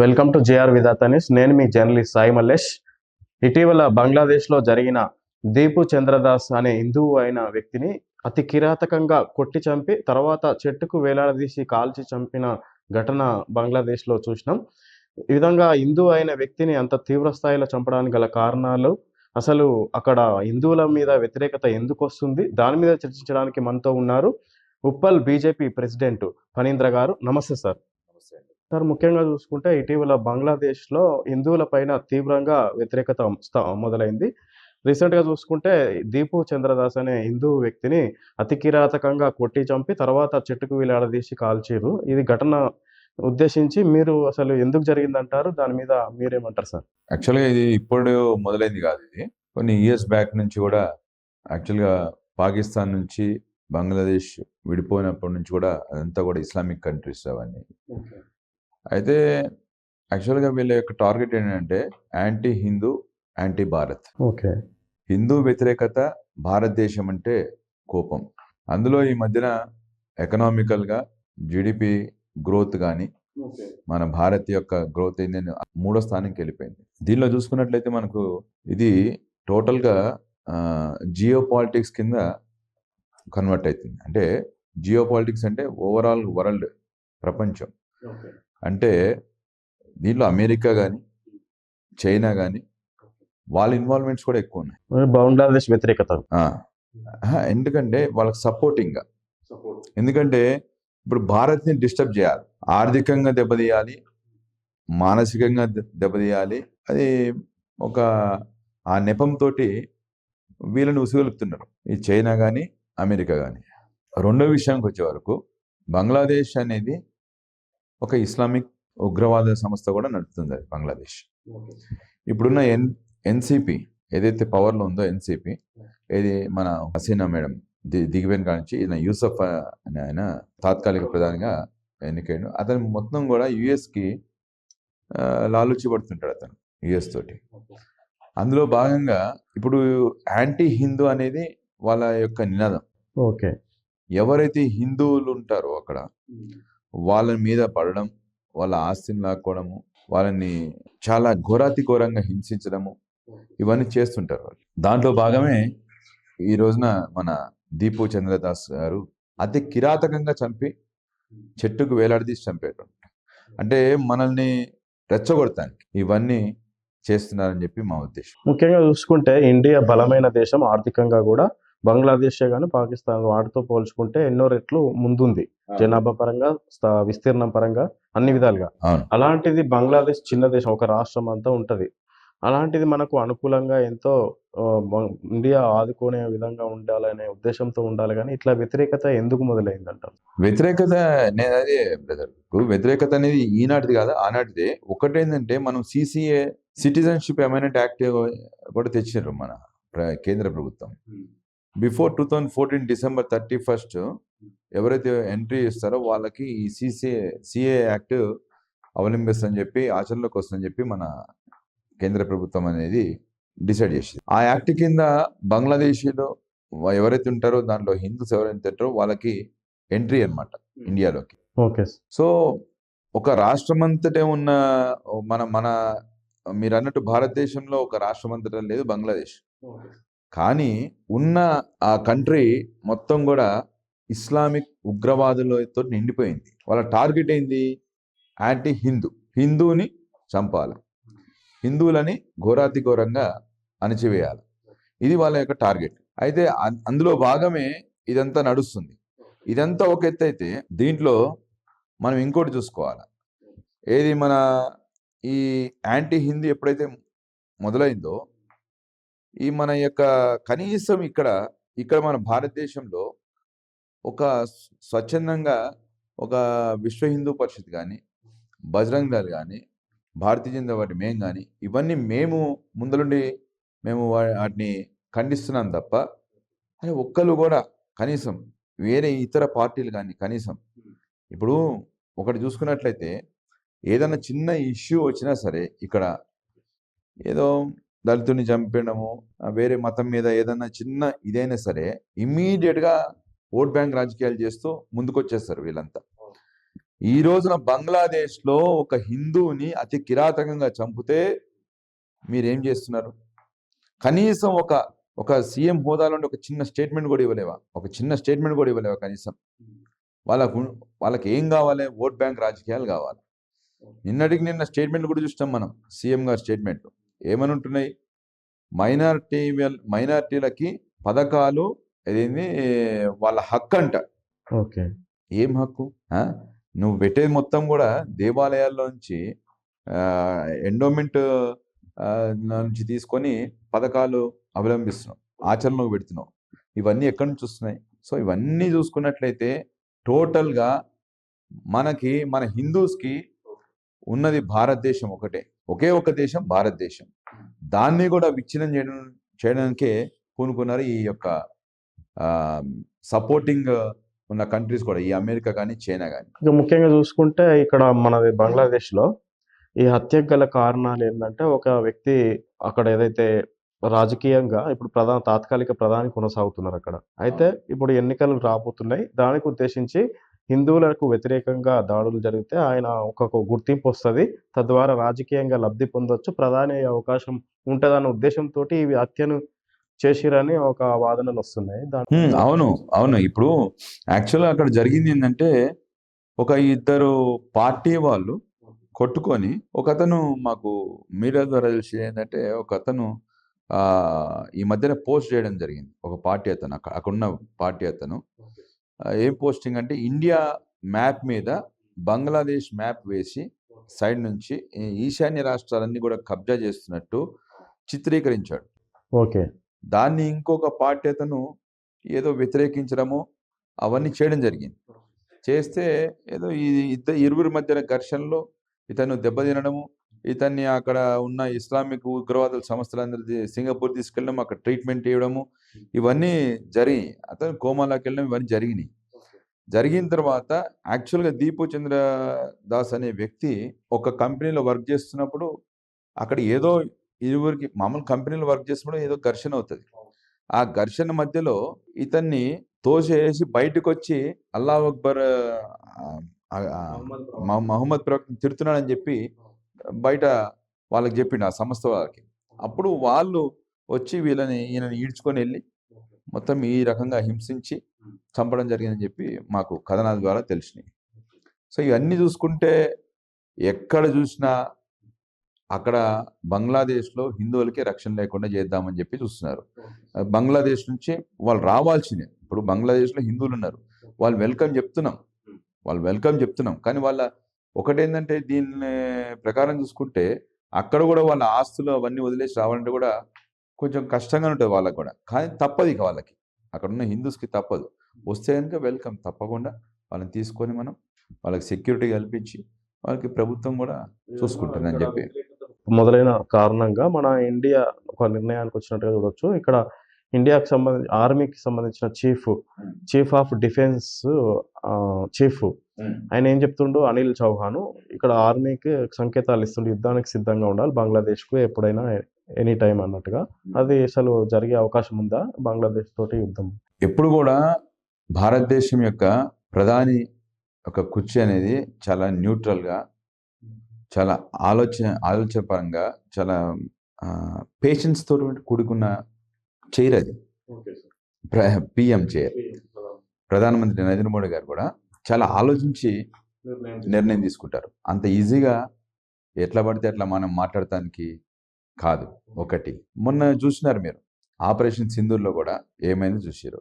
Welcome to JR Vidhata news. నేను మీ journalist Sai Mallesh. ఇటీవల బంగ్లాదేశ్లో జరిగిన దీపు చంద్రదాస్ అనే హిందువు అయిన వ్యక్తిని అతి కిరాతకంగా కొట్టి చంపి తర్వాత చెట్టుకు వేలాడదీసి కాల్చి చంపిన ఘటన బంగ్లాదేశ్లో చూసినాం. ఈ విధంగా హిందువు అయిన వ్యక్తిని అంత తీవ్ర స్థాయిలో చంపడానికి గల కారణాలు అసలు అక్కడ హిందువుల మీద వ్యతిరేకత ఎందుకు వస్తుంది దాని మీద చర్చించడానికి మనతో ఉన్నారు ఉప్పల్ బీజేపీ ప్రెసిడెంట్ ఫణీంద్ర గారు. నమస్తే సార్. సార్ ముఖ్యంగా చూసుకుంటే ఇటీవల బంగ్లాదేశ్లో హిందువుల పైన తీవ్రంగా వ్యతిరేకత మొదలైంది. రీసెంట్గా చూసుకుంటే దీపు చంద్రదాస్ అనే హిందూ వ్యక్తిని అతి కిరాతకంగా కొట్టి చంపి తర్వాత చెట్టుకు వేలాడదీసి కాల్చిరు ఇది ఘటన ఉద్దేశించి మీరు అసలు ఎందుకు జరిగిందంటారు? దాని మీద మీరేమంటారు సార్? యాక్చువల్గా ఇది ఇప్పుడు మొదలైంది కాదు ఇది. కొన్ని ఇయర్స్ బ్యాక్ నుంచి కూడా యాక్చువల్గా పాకిస్తాన్ నుంచి బంగ్లాదేశ్ విడిపోయినప్పటి నుంచి కూడా అదంతా కూడా ఇస్లామిక్ కంట్రీస్ అవన్నీ. అయితే యాక్చువల్గా వీళ్ళ యొక్క టార్గెట్ ఏంటంటే anti Hindu anti Bharat. Okay. Hindu వ్యతిరేకత భారతదేశం అంటే కోపం. అందులో ఈ మధ్యన ఎకనామికల్గా జిడిపి గ్రోత్ కానీ మన భారత్ యొక్క గ్రోత్ ఏంటని మూడో స్థానానికి వెళ్ళిపోయింది. దీనిలో చూసుకున్నట్లయితే మనకు ఇది టోటల్గా జియో పాలిటిక్స్ కింద కన్వర్ట్ అవుతుంది అంటే జియో పాలిటిక్స్ అంటే ఓవరాల్ వరల్డ్ ప్రపంచం. అంటే దీనిలో అమెరికా కానీ చైనా కానీ వాళ్ళ ఇన్వాల్వ్మెంట్స్ కూడా ఎక్కువ ఉన్నాయి. బంగ్లాదేశ్ వ్యతిరేకత. ఎందుకంటే వాళ్ళకి సపోర్టింగ్గా ఎందుకంటే ఇప్పుడు భారత్ని డిస్టర్బ్ చేయాలి. ఆర్థికంగా దెబ్బతీయాలి మానసికంగా దెబ్బతీయాలి. అది ఒక ఆ నెపంతో వీళ్ళని ఉసుగొలుపుతున్నారు. ఈ చైనా కానీ అమెరికా కానీ రెండో విషయానికి వచ్చే వరకు బంగ్లాదేశ్ అనేది ఒక ఇస్లామిక్ ఉగ్రవాద సంస్థ కూడా నడుపుతుంది అది బంగ్లాదేశ్. ఇప్పుడున్న ఎన్ ఎన్సిపి ఏదైతే పవర్లో ఉందో ఎన్సిపి ఇది మన హసీనా మేడం ది దిగిపోయిన కానించి ఈయన యూసఫ్ అనే ఆయన తాత్కాలిక ప్రధానిగా ఎన్నికైండు. అతను మొత్తం కూడా యుఎస్కి లాలుచి పడుతుంటాడు అతను యుఎస్ తోటి. అందులో భాగంగా ఇప్పుడు యాంటీ హిందూ అనేది వాళ్ళ యొక్క నినాదం. ఓకే. ఎవరైతే హిందువులు ఉంటారో అక్కడ వాళ్ళ మీద పడడం వాళ్ళ ఆస్తిని లాక్కోవడము వాళ్ళని చాలా ఘోరాతి ఘోరంగా హింసించడము ఇవన్నీ చేస్తుంటారు వాళ్ళు. దాంట్లో భాగమే ఈ రోజున మన దీపు చంద్రదాస్ గారు అతి కిరాతకంగా చంపి చెట్టుకు వేలాడదీసి చంపేట అంటే మనల్ని రెచ్చగొడతానికి ఇవన్నీ చేస్తున్నారని చెప్పి మా ఉద్దేశం. ముఖ్యంగా చూసుకుంటే ఇండియా బలమైన దేశం ఆర్థికంగా కూడా. బంగ్లాదేశ్ కానీ పాకిస్తాన్ వాటితో పోల్చుకుంటే ఎన్నో రెట్లు ముందుంది. జనాభా పరంగా విస్తీర్ణం పరంగా అన్ని విధాలుగా. అలాంటిది బంగ్లాదేశ్ చిన్న దేశం ఒక రాష్ట్రం అంతా ఉంటది. అలాంటిది మనకు అనుకూలంగా ఎంతో ఇండియా ఆదుకునే విధంగా ఉండాలనే ఉద్దేశంతో ఉండాలి కానీ ఇట్లా వ్యతిరేకత ఎందుకు మొదలైందంటారు వ్యతిరేకత నేను అదే బ్రదర్. ఇప్పుడు వ్యతిరేకత అనేది ఈనాటిది కాదు ఆనాటిదే. ఒకటేంటంటే మనం సిసిఏ సిటిజన్షిప్ అమెండ్మెంట్ యాక్ట్ కూడా తెచ్చారు మన కేంద్ర ప్రభుత్వం. Before two thousand fourteen December thirty first ఎవరైతే ఎంట్రీ ఇస్తారో వాళ్ళకి ఈ సిసిఏ సిఏ యాక్ట్ అవలంబిస్తుందని చెప్పి ఆచరణలోకి వస్తుందని చెప్పి మన కేంద్ర ప్రభుత్వం అనేది డిసైడ్ చేసింది. ఆ యాక్ట్ కింద బంగ్లాదేశీలో ఎవరైతే ఉంటారో దాంట్లో హిందూస్ ఎవరైతే ఉంటారో వాళ్ళకి ఎంట్రీ అన్నమాట ఇండియాలోకి. ఓకే సో ఒక రాష్ట్రం అంతటే ఉన్న మన మన మీరు అన్నట్టు భారతదేశంలో ఒక రాష్ట్రం అంతటా లేదు బంగ్లాదేశ్. కానీ ఉన్న ఆ కంట్రీ మొత్తం కూడా ఇస్లామిక్ ఉగ్రవాదులతో నిండిపోయింది. వాళ్ళ టార్గెట్ ఏంది? యాంటీ హిందూ హిందూని చంపాలి. హిందువులని ఘోరాతి ఘోరంగా అణచివేయాలి. ఇది వాళ్ళ యొక్క టార్గెట్. అయితే అందులో భాగమే ఇదంతా నడుస్తుంది. ఇదంతా ఒక ఎత్తు అయితే దీంట్లో మనం ఇంకోటి చూసుకోవాలి. ఏది మన ఈ యాంటీ హిందీ ఎప్పుడైతే మొదలైందో ఈ మన యొక్క కనీసం ఇక్కడ ఇక్కడ మన భారతదేశంలో ఒక స్వచ్ఛందంగా ఒక విశ్వ హిందూ పరిషత్ కానీ బజరంగ్ దళ్ కానీ భారతీయ జనతా పార్టీ మేము కానీ ఇవన్నీ మేము ముందులుండి మేము వాటిని ఖండిస్తున్నాం తప్ప ఒక్కరు కూడా కనీసం వేరే ఇతర పార్టీలు కానీ కనీసం ఇప్పుడు ఒకటి చూసుకున్నట్లయితే ఏదైనా చిన్న ఇష్యూ వచ్చినా సరే ఇక్కడ ఏదో దళితుని చంపడము వేరే మతం మీద ఏదైనా చిన్న ఇదైనా సరే ఇమ్మీడియట్గా ఓట్ బ్యాంక్ రాజకీయాలు చేస్తూ ముందుకొచ్చేస్తారు వీళ్ళంతా. ఈ రోజున బంగ్లాదేశ్లో ఒక హిందువుని అతి కిరాతకంగా చంపితే మీరేం చేస్తున్నారు? కనీసం ఒక ఒక సీఎం హోదాలో ఒక చిన్న స్టేట్మెంట్ కూడా ఇవ్వలేవా? ఒక చిన్న స్టేట్మెంట్ కూడా ఇవ్వలేవా కనీసం? వాళ్ళకు వాళ్ళకి ఏం కావాలి? ఓట్ బ్యాంక్ రాజకీయాలు కావాలి. నిన్నటికి నిన్న స్టేట్మెంట్ కూడా చూస్తాం మనం సీఎం గారి స్టేట్మెంట్. ఏమని ఉంటున్నాయి మైనారిటీ మైనారిటీలకి పథకాలు అదేంది వాళ్ళ హక్కు అంట ఓకే. ఏం హక్కు? నువ్వు పెట్టేది మొత్తం కూడా దేవాలయాల్లోంచి ఎండోమెంట్ నుంచి తీసుకొని పథకాలు అవలంబిస్తున్నావు ఆచరణలోకి పెడుతున్నావు. ఇవన్నీ ఎక్కడి నుంచి వస్తున్నాయి? సో ఇవన్నీ చూసుకున్నట్లయితే టోటల్గా మనకి మన హిందూస్కి ఉన్నది భారతదేశం ఒకటే. ఒకే ఒక దేశం భారతదేశం. దాన్ని కూడా విచ్ఛిన్నం చేయడం చేయడానికే పూనుకున్నారు ఈ యొక్క సపోర్టింగ్ ఉన్న కంట్రీస్ కూడా. ఈ అమెరికా కానీ చైనా కానీ. ఇక ముఖ్యంగా చూసుకుంటే ఇక్కడ మనది బంగ్లాదేశ్లో ఈ హత్యకు గల కారణాలు ఏంటంటే ఒక వ్యక్తి అక్కడ ఏదైతే రాజకీయంగా ఇప్పుడు ప్రధాన తాత్కాలిక ప్రధాని కొనసాగుతున్నారు అక్కడ. అయితే ఇప్పుడు ఎన్నికలు రాబోతున్నాయి. దానికి ఉద్దేశించి హిందువులకు వ్యతిరేకంగా దాడులు జరిగితే ఆయన ఒక గుర్తింపు వస్తుంది. తద్వారా రాజకీయంగా లబ్ధి పొందొచ్చు ప్రధాని అయ్యే అవకాశం ఉంటుందన్న ఉద్దేశంతో ఇవి హత్యను చేసిరని ఒక వాదనలు వస్తున్నాయి. దాని అవును అవును. ఇప్పుడు యాక్చువల్గా అక్కడ జరిగింది ఏంటంటే ఒక ఇద్దరు పార్టీ వాళ్ళు కొట్టుకొని ఒక అతను మాకు మీడియా ద్వారా తెలిసి ఏంటంటే ఒక అతను ఆ, ఈ మధ్యన పోస్ట్ చేయడం జరిగింది. ఒక పార్టీ అతను అక్కడ అక్కడున్న పార్టీ అతను. ఏం పోస్టింగ్ అంటే ఇండియా మ్యాప్ మీద బంగ్లాదేశ్ మ్యాప్ వేసి సైడ్ నుంచి ఈశాన్య రాష్ట్రాలన్నీ కూడా కబ్జా చేస్తున్నట్టు చిత్రీకరించాడు. ఓకే. దాన్ని ఇంకొక పార్టీ అతను ఏదో వ్యతిరేకించడము అవన్నీ చేయడం జరిగింది. చేస్తే ఏదో ఈ ఇద్దరు ఇరువురి మధ్యన ఘర్షణలో ఇతను దెబ్బతినడము ఇతన్ని అక్కడ ఉన్న ఇస్లామిక్ ఉగ్రవాదుల సంస్థలందరూ సింగపూర్ తీసుకెళ్ళడం అక్కడ ట్రీట్మెంట్ ఇవ్వడము ఇవన్నీ జరిగి అతను కోమాలోకి వెళ్ళడం ఇవన్నీ జరిగినాయి. జరిగిన తర్వాత యాక్చువల్గా దీపు చంద్ర దాస్ అనే వ్యక్తి ఒక కంపెనీలో వర్క్ చేస్తున్నప్పుడు అక్కడ ఏదో ఇరువురికి మామూలు కంపెనీలో వర్క్ చేసినప్పుడు ఏదో ఘర్షణ అవుతుంది. ఆ ఘర్షణ మధ్యలో ఇతన్ని తోసేసి బయటకు వచ్చి అల్లాహ్ అక్బర్ మహమ్మద్ ప్రవక్తని తిడుతున్నాడని చెప్పి బయట వాళ్ళకి చెప్పిండు ఆ సంస్థ వాళ్ళకి. అప్పుడు వాళ్ళు వచ్చి వీళ్ళని ఈయనని ఈడ్చుకొని వెళ్ళి మొత్తం ఈ రకంగా హింసించి చంపడం జరిగిందని చెప్పి మాకు కథనాల ద్వారా తెలిసినాయి. సో ఇవన్నీ చూసుకుంటే ఎక్కడ చూసినా అక్కడ బంగ్లాదేశ్లో హిందువులకి రక్షణ లేకుండా చేద్దామని చెప్పి చూస్తున్నారు. బంగ్లాదేశ్ నుంచి వాళ్ళు రావాల్సిందే. ఇప్పుడు బంగ్లాదేశ్లో హిందువులు ఉన్నారు వాళ్ళు వెల్కమ్ చెప్తున్నాం. వాళ్ళు వెల్కమ్ చెప్తున్నాం. కానీ వాళ్ళ ఒకటేంటంటే దీని ప్రకారం చూసుకుంటే అక్కడ కూడా వాళ్ళ ఆస్తులు అవన్నీ వదిలేసి రావాలంటే కూడా కొంచెం కష్టంగా ఉంటుంది వాళ్ళకి కూడా. కానీ తప్పదు ఇక వాళ్ళకి. అక్కడ ఉన్న హిందూస్కి తప్పదు. వస్తే కనుక వెల్కమ్. తప్పకుండా వాళ్ళని తీసుకొని మనం వాళ్ళకి సెక్యూరిటీ కల్పించి వాళ్ళకి ప్రభుత్వం కూడా చూసుకుంటుందని చెప్పి. మొదలైన కారణంగా మన ఇండియా ఒక నిర్ణయానికి వచ్చినట్టుగా చూడొచ్చు. ఇక్కడ ఇండియాకి సంబంధించి ఆర్మీకి సంబంధించిన chief chief of defence chief. ఆయన ఏం చెప్తుండో? అనిల్ చౌహాన్ ఇక్కడ ఆర్మీకి సంకేతాలు ఇస్తుండే యుద్ధానికి సిద్ధంగా ఉండాలి బంగ్లాదేశ్కు ఎప్పుడైనా ఎనీ టైం అన్నట్టుగా. అది అసలు జరిగే అవకాశం ఉందా? బంగ్లాదేశ్ తోటి యుద్ధం. ఎప్పుడు కూడా భారతదేశం యొక్క ప్రధాని ఒక కుర్చీ అనేది చాలా న్యూట్రల్గా చాలా ఆలోచన ఆలోచనపరంగా చాలా పేషెన్స్ తోటి కూడుకున్న చైర్ అది పిఎం చైర్ ప్రధానమంత్రి నరేంద్ర మోడీ గారు కూడా చాలా ఆలోచించి నిర్ణయం తీసుకుంటారు. అంత ఈజీగా ఎట్లా పడితే అట్లా మనం మాట్లాడటానికి కాదు. ఒకటి. మొన్న చూసినారు మీరు. ఆపరేషన్ సింధూర్లో కూడా ఏమైంది చూసారు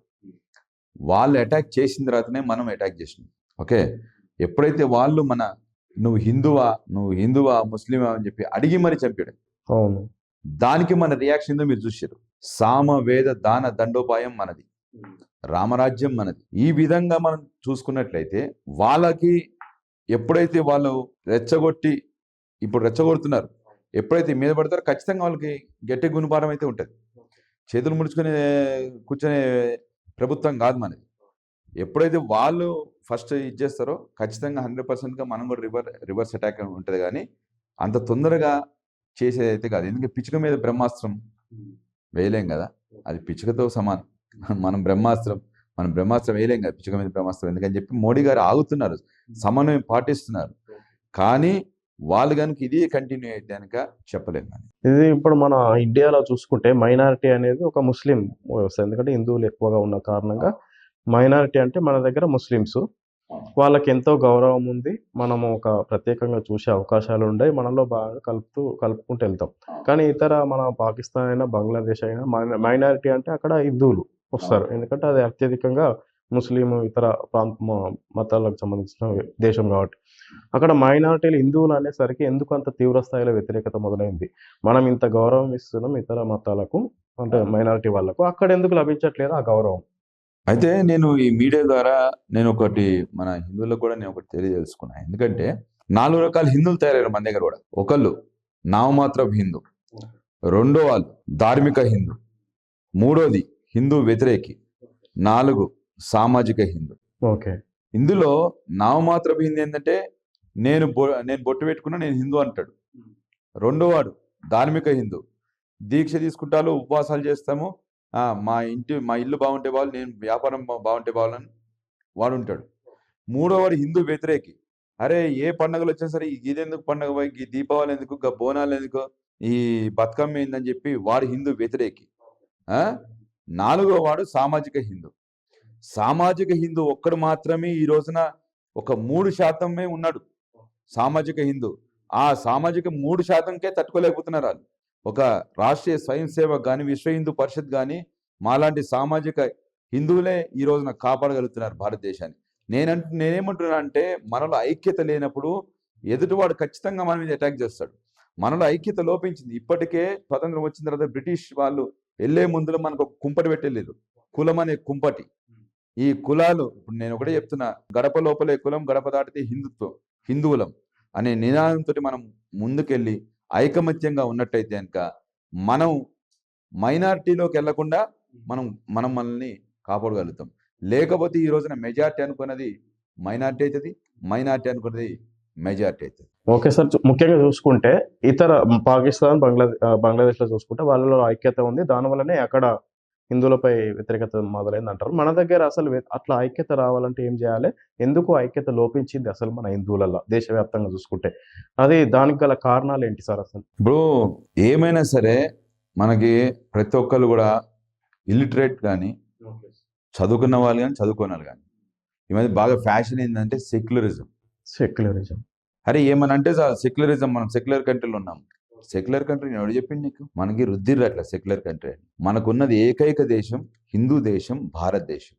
వాళ్ళు అటాక్ చేసిన తర్వాతనే మనం అటాక్ చేసినాం. ఓకే? ఎప్పుడైతే వాళ్ళు మన నువ్వు హిందువా నువ్వు హిందువా ముస్లిమా అని చెప్పి అడిగి మరి చంపాడు. దానికి మన రియాక్షన్ ఏందో మీరు చూసారు సామ వేద దాన దండోపాయం మనది. రామరాజ్యం మనది. ఈ విధంగా మనం చూసుకున్నట్లయితే వాళ్ళకి ఎప్పుడైతే వాళ్ళు రెచ్చగొట్టి ఇప్పుడు రెచ్చగొడుతున్నారు ఎప్పుడైతే మీద పడతారో ఖచ్చితంగా వాళ్ళకి గట్టి గుణపాఠం అయితే ఉంటుంది. చేతులు ముడుచుకునే కూర్చునే ప్రభుత్వం కాదు మనది. ఎప్పుడైతే వాళ్ళు ఫస్ట్ ఇది చేస్తారో ఖచ్చితంగా హండ్రెడ్ పర్సెంట్గా మనం కూడా రివర్ రివర్స్ అటాక్ ఉంటుంది కానీ అంత తొందరగా చేసేది అయితే కాదు. ఎందుకంటే పిచ్చుక మీద బ్రహ్మాస్త్రం వేయలేం కదా. అది పిచ్చుకతో సమానం. మనం బ్రహ్మాస్త్రం మనం బ్రహ్మాస్త్రం వేయలేం కదా పిచ్చుక మీద బ్రహ్మాస్త్రం. ఎందుకని చెప్పి మోడీ గారు ఆగుతున్నారు. సమన్వయం పాటిస్తున్నారు. కానీ వాళ్ళు కనుక ఇది కంటిన్యూ అయితే కనుక చెప్పలేము ఇది ఇప్పుడు మన ఇండియాలో చూసుకుంటే మైనారిటీ అనేది ఒక ముస్లిం వ్యవస్థ ఎందుకంటే హిందువులు ఎక్కువగా ఉన్న కారణంగా మైనారిటీ అంటే మన దగ్గర ముస్లిమ్స్. వాళ్ళకి ఎంతో గౌరవం ఉంది. మనము ఒక ప్రత్యేకంగా చూసే అవకాశాలు ఉన్నాయి మనలో బాగా కలుపుతూ కలుపుకుంటూ వెళ్తాం. కానీ ఇతర మన పాకిస్తాన్ అయినా బంగ్లాదేశ్ అయినా మైనారిటీ అంటే అక్కడ హిందువులు వస్తారు. ఎందుకంటే అది అత్యధికంగా ముస్లిం ఇతర ప్రాంత మతాలకు సంబంధించిన దేశం కాబట్టి. అక్కడ మైనారిటీలు హిందువులు అనేసరికి ఎందుకు అంత తీవ్ర స్థాయిలో వ్యతిరేకత మొదలైంది? మనం ఇంత గౌరవం ఇస్తున్నాం ఇతర మతాలకు అంటే మైనారిటీ వాళ్ళకు అక్కడ ఎందుకు లభించట్లేదు ఆ గౌరవం? అయితే నేను ఈ మీడియా ద్వారా నేను ఒకటి మన హిందువులకు కూడా నేను ఒకటి తెలియజేసుకున్నా. ఎందుకంటే నాలుగు రకాల హిందువులు తయారయ్యారు మన దగ్గర కూడా. ఒకళ్ళు నామమాత్రపు హిందూ రెండో వాళ్ళు ధార్మిక హిందూ మూడోది హిందూ వ్యతిరేకి నాలుగు సామాజిక హిందూ. ఓకే. ఇందులో నామమాత్రపు హిందూ ఏంటంటే నేను నేను బొట్టు పెట్టుకున్నా నేను హిందూ అంటాడు. రెండో వాడు ధార్మిక హిందూ. దీక్ష తీసుకుంటాలు ఉపవాసాలు చేస్తాము మా ఇంటి మా ఇల్లు బాగుంటే వాళ్ళు నేను వ్యాపారం బాగుంటే బావాలని వాడు ఉంటాడు మూడోవాడు హిందూ వ్యతిరేకి. అరే ఏ పండుగలు వచ్చినా సరే ఇదెందుకు పండుగ పోయి ఈ దీపావళి ఎందుకు గా బోనాలు ఎందుకు ఈ బతుకమ్మ ఏందని చెప్పి వాడు హిందూ వ్యతిరేకి. ఆ? నాలుగో వాడు సామాజిక హిందూ. సామాజిక హిందూ ఒక్కడు మాత్రమే ఈ రోజున ఒక మూడు శాతమే ఉన్నాడు. సామాజిక హిందూ. ఆ సామాజిక మూడు శాతంకే తట్టుకోలేకపోతున్నారు వాళ్ళు ఒక రాష్ట్రీయ స్వయం సేవక్ కానీ విశ్వ హిందూ పరిషత్ కానీ మాలాంటి సామాజిక హిందువులే ఈ రోజున కాపాడగలుగుతున్నారు భారతదేశాన్ని. నేనంట నేనేమంటున్నా అంటే మనలో ఐక్యత లేనప్పుడు ఎదుటివాడు ఖచ్చితంగా మన మీద అటాక్ చేస్తాడు. మనలో ఐక్యత లోపించింది. ఇప్పటికే స్వతంత్రం వచ్చిన తర్వాత బ్రిటిష్ వాళ్ళు వెళ్ళే ముందులో మనకు ఒక కుంపటి పెట్టలేదు. కులం అనే కుంపటి. ఈ కులాలు ఇప్పుడు నేను ఒకటే చెప్తున్నా గడప లోపలే కులం గడప దాటితే హిందుత్వం హిందువులం అనే నినాదంతో మనం ముందుకెళ్ళి ఐకమత్యంగా ఉన్నట్టయితే కనుక మనం మైనార్టీలోకి వెళ్ళకుండా మనం మనం మనల్ని కాపాడగలుగుతాం. లేకపోతే ఈ రోజున మెజార్టీ అనుకున్నది మైనార్టీ అవుతుంది మైనార్టీ అనుకున్నది మెజార్టీ అవుతుంది ఓకే సార్ చూ- ముఖ్యంగా చూసుకుంటే ఇతర పాకిస్తాన్ బంగ్లాదేశ్ బంగ్లాదేశ్లో చూసుకుంటే వాళ్ళలో ఐక్యత ఉంది. దానివల్లనే అక్కడ హిందువులపై వ్యతిరేకత మొదలైంది అంటారు మన దగ్గర అసలు అట్లా ఐక్యత రావాలంటే ఏం చేయాలి? ఎందుకు ఐక్యత లోపించింది అసలు మన హిందువులలో దేశవ్యాప్తంగా చూసుకుంటే? అది దానికి గల కారణాలు ఏంటి సార్ అసలు? ఇప్పుడు ఏమైనా సరే మనకి ప్రతి ఒక్కరు కూడా ఇల్లిటరేట్ కానీ చదువుకున్న వాళ్ళు కానీ చదువుకున్న వాళ్ళు కానీ ఈ మధ్య బాగా ఫ్యాషన్ ఏంటంటే సెక్యులరిజం సెక్యులరిజం అరే ఏమనంటే సెక్యులరిజం మనం సెక్యులర్ కంట్రీలో ఉన్నాం. సెక్యులర్ కంట్రీ ఎవడు చెప్పింది నీకు? మనకి రుద్దిర్రు అట్లా సెక్యులర్ కంట్రీ అని. మనకున్నది ఏకైక దేశం హిందూ దేశం భారతదేశం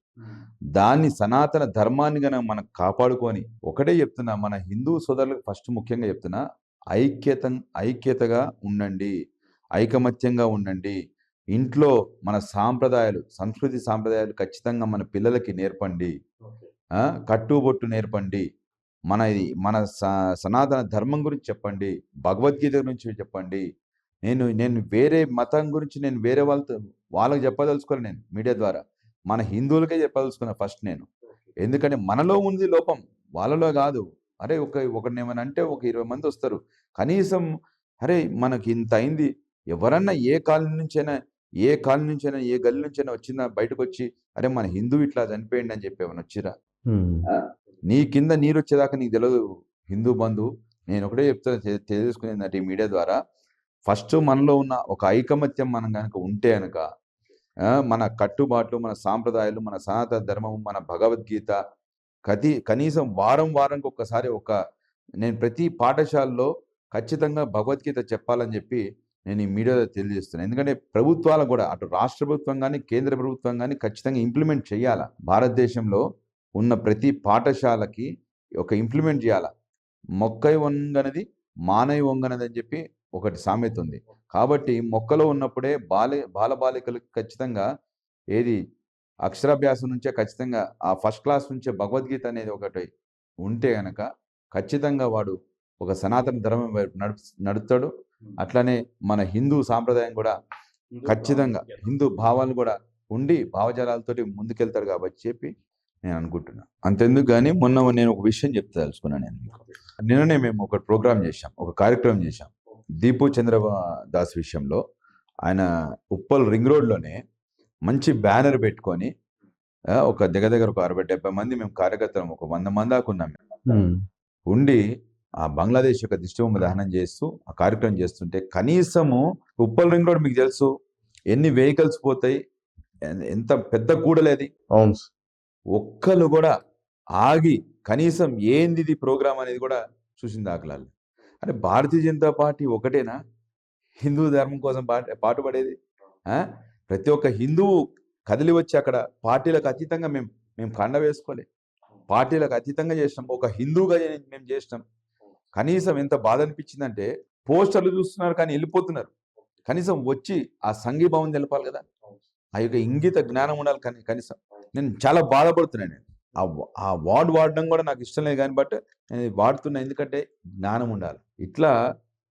దాన్ని సనాతన ధర్మాన్ని గన మనం కాపాడుకొని ఒకటే చెప్తున్నా మన హిందూ సోదరులకు ఫస్ట్ ముఖ్యంగా చెప్తున్నా ఐక్యత ఐక్యతగా ఉండండి. ఐకమత్యంగా ఉండండి. ఇంట్లో మన సాంప్రదాయాలు సంస్కృతి సాంప్రదాయాలు ఖచ్చితంగా మన పిల్లలకి నేర్పండి. ఆ, కట్టుబొట్టు నేర్పండి. మన ఇది మన స- సనాతన ధర్మం గురించి చెప్పండి భగవద్గీత గురించి చెప్పండి. నేను నేను వేరే మతం గురించి నేను వేరే వాళ్ళతో వాళ్ళకి చెప్పదలుచుకోను నేను మీడియా ద్వారా. మన హిందువులకే చెప్పదలుచుకున్నా ఫస్ట్ నేను. ఎందుకంటే మనలో ఉంది లోపం వాళ్ళలో కాదు. అరే ఒక ఒకరిని ఏమని అంటే ఒక ఇరవై మంది వస్తారు. కనీసం అరే మనకి ఇంత అయింది. ఎవరన్నా ఏ కాలనీ నుంచైనా ఏ కాలనీ నుంచైనా ఏ గల్లి నుంచైనా వచ్చినా బయటకు వచ్చి అరే మన హిందూ ఇట్లా చనిపోయింది అని చెప్పి ఏమైనా వచ్చిరా? నీ కింద నీరు వచ్చేదాకా నీకు తెలియదు హిందూ బంధు. నేను ఒకటే చెప్తాను తెలుసుకునేది అంటే ఏంటంటే ఈ మీడియా ద్వారా ఫస్ట్ మనలో ఉన్న ఒక ఐకమత్యం మనం కనుక ఉంటే కనుక మన కట్టుబాట్లు మన సాంప్రదాయాలు మన సనాతన ధర్మం మన భగవద్గీత కతి కనీసం వారం వారంకి ఒక్కసారి ఒక నేను ప్రతి పాఠశాలలో ఖచ్చితంగా భగవద్గీత చెప్పాలని చెప్పి నేను ఈ మీడియాలో తెలియజేస్తున్నాను ఎందుకంటే ప్రభుత్వాలు కూడా అటు రాష్ట్ర ప్రభుత్వం కానీ కేంద్ర ప్రభుత్వం కానీ ఖచ్చితంగా ఇంప్లిమెంట్ చేయాల? భారతదేశంలో ఉన్న ప్రతి పాఠశాలకి ఒక ఇంప్లిమెంట్ చేయాల? మొక్కై వంగనది మానై వంగనది అని చెప్పి ఒకటి సామెత ఉంది. కాబట్టి మొక్కలో ఉన్నప్పుడే బాల బాలబాలికలకు ఖచ్చితంగా ఏది అక్షరాభ్యాసం నుంచే ఖచ్చితంగా ఆ ఫస్ట్ క్లాస్ నుంచే భగవద్గీత అనేది ఒకటి ఉంటే గనక ఖచ్చితంగా వాడు ఒక సనాతన ధర్మం వైపు నడుపు నడుపుతాడు అట్లనే మన హిందూ సాంప్రదాయం కూడా ఖచ్చితంగా హిందూ భావాలు కూడా ఉండి భావజాలాలతోటి ముందుకెళ్తాడు కాబట్టి చెప్పి నేను అనుకుంటున్నా. అంతెందుకు కానీ మొన్న నేను ఒక విషయం చెప్తే తెలుసుకున్నాను నేను మీకు. నిన్ననే మేము ఒక ప్రోగ్రామ్ చేశాం ఒక కార్యక్రమం చేశాం. దీపు చంద్ర దాస్ విషయంలో ఆయన ఉప్పల్ రింగ్ రోడ్లోనే మంచి బ్యానర్ పెట్టుకొని ఒక దగ్గర దగ్గర ఒక అరవై డెబ్బై మంది మేము కార్యకర్తలు ఒక వంద మంది దాకా ఉన్నాం ఉండి ఆ బంగ్లాదేశ్ యొక్క దిష్టబొమ్మ దహనం చేస్తూ ఆ కార్యక్రమం చేస్తుంటే కనీసము ఉప్పల్ రింగ్ రోడ్ మీకు తెలుసు ఎన్ని వెహికల్స్ పోతాయి ఎంత పెద్ద కూడలేది. అవును. ఒక్కళ్ళు కూడా ఆగి కనీసం ఏంది ఇది ప్రోగ్రామ్ అనేది కూడా చూసిన దాఖలాలు అంటే భారతీయ జనతా పార్టీ ఒకటేనా? హిందూ ధర్మం కోసం పాటు పాటుపడేది? ఆ? ప్రతి ఒక్క హిందువు కదిలి వచ్చి అక్కడ పార్టీలకు అతీతంగా మేము మేము కండ వేసుకోలే. పార్టీలకు అతీతంగా చేసినాం. ఒక హిందువుగా మేము చేసినాం. కనీసం ఎంత బాధ అనిపించిందంటే పోస్టర్లు చూస్తున్నారు కానీ వెళ్ళిపోతున్నారు. కనీసం వచ్చి ఆ సంఘీభావం తెలపాలి కదా. ఆ యొక్క ఇంగిత జ్ఞానం ఉండాలి కానీ కనీసం. నేను చాలా బాధపడుతున్నాను. నేను ఆ ఆ వార్డ్ వాడడం కూడా నాకు ఇష్టం లేదు కానీ బట్ నేను వాడుతున్నా ఎందుకంటే జ్ఞానం ఉండాలి. ఇట్లా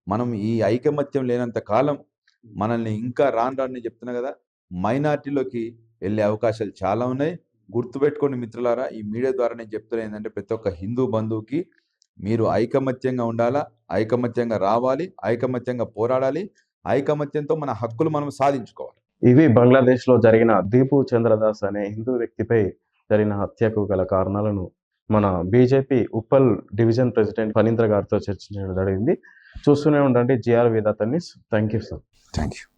మనం ఈ ఐకమత్యం లేనంత కాలం మనల్ని ఇంకా రాను రాను చెప్తున్నా కదా మైనార్టీలోకి వెళ్ళే అవకాశాలు చాలా ఉన్నాయి. గుర్తుపెట్టుకోండి మిత్రులారా ఈ మీడియా ద్వారా నేను చెప్తున్నా ఏంటంటే ప్రతి ఒక్క హిందూ బంధువుకి మీరు ఐకమత్యంగా ఉండాలా ఐకమత్యంగా రావాలి ఐకమత్యంగా పోరాడాలి ఐకమత్యంతో మన హక్కులు మనం సాధించుకోవాలి. ఇవి బంగ్లాదేశ్లో జరిగిన దీపు చంద్రదాస్ అనే హిందూ వ్యక్తిపై జరిగిన హత్యకు గల కారణాలను మన BJP Uppal division president Phanindra గారితో చర్చించడం జరిగింది. చూస్తూనే ఉండండి GR Vidhata news. Thank you sir. Thank you